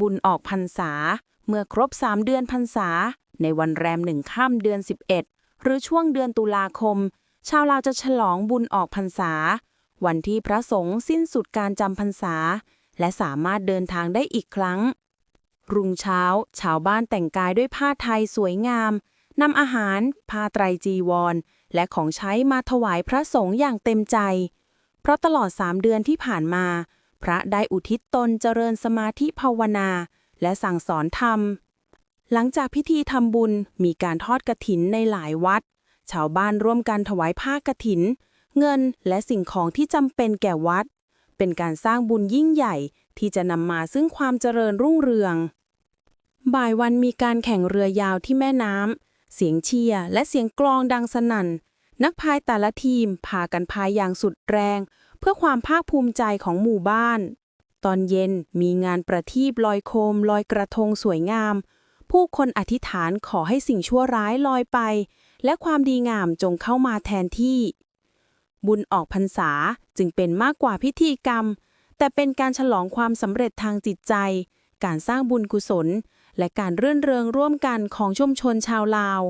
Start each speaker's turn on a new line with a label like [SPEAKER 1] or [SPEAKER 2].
[SPEAKER 1] บุญออกพรรษา เมื่อครบสามเดือนพรรษา ในวันแรมหนึ่งค่ำเดือน 11 หรือช่วงเดือนตุลาคม ชาวลาวจะฉลองบุญออกพรรษา วันที่พระสงฆ์สิ้นสุดการจำพรรษา และสามารถเดินทางได้อีกครั้ง รุ่งเช้า ชาวบ้านแต่งกายด้วยผ้าไทยสวยงามนำอาหารผ้าไตรจีวร และของใช้มาถวายพระสงฆ์อย่างเต็มใจ เพราะตลอดสามเดือนที่ผ่านมา พระได้อุทิศตนเจริญสมาธิภาวนา และสั่งสอนธรรม หลังจากพิธีทำบุญมีการทอดกระถินในหลายวัด ชาวบ้านร่วมกันถวายผ้ากระถิน เงินและสิ่งของที่จำเป็นแก่วัด เป็นการสร้างบุญยิ่งใหญ่ที่จะนำมาซึ่งความเจริญรุ่งเรือง บ่ายวันมีการแข่งเรือยาวที่แม่น้ำเสียงเชียร์และเสียงกลองดังสนั่น นักพายแต่ละทีมพากันพายอย่างสุดแรง เพื่อความภาคภูมิใจของหมู่บ้าน ตอนเย็นมีงานประทีปลอยโคม ลอยกระทงสวยงาม ผู้คนอธิษฐานขอให้สิ่งชั่วร้ายลอยไป และความดีงามจงเข้ามาแทนที่ บุญออกพรรษาจึงเป็นมากกว่าพิธีกรรม แต่เป็นการฉลองความสำเร็จทางจิตใจ การสร้างบุญกุศล และการเรื่นเริงร่วมกันของชุมชนชาวลาว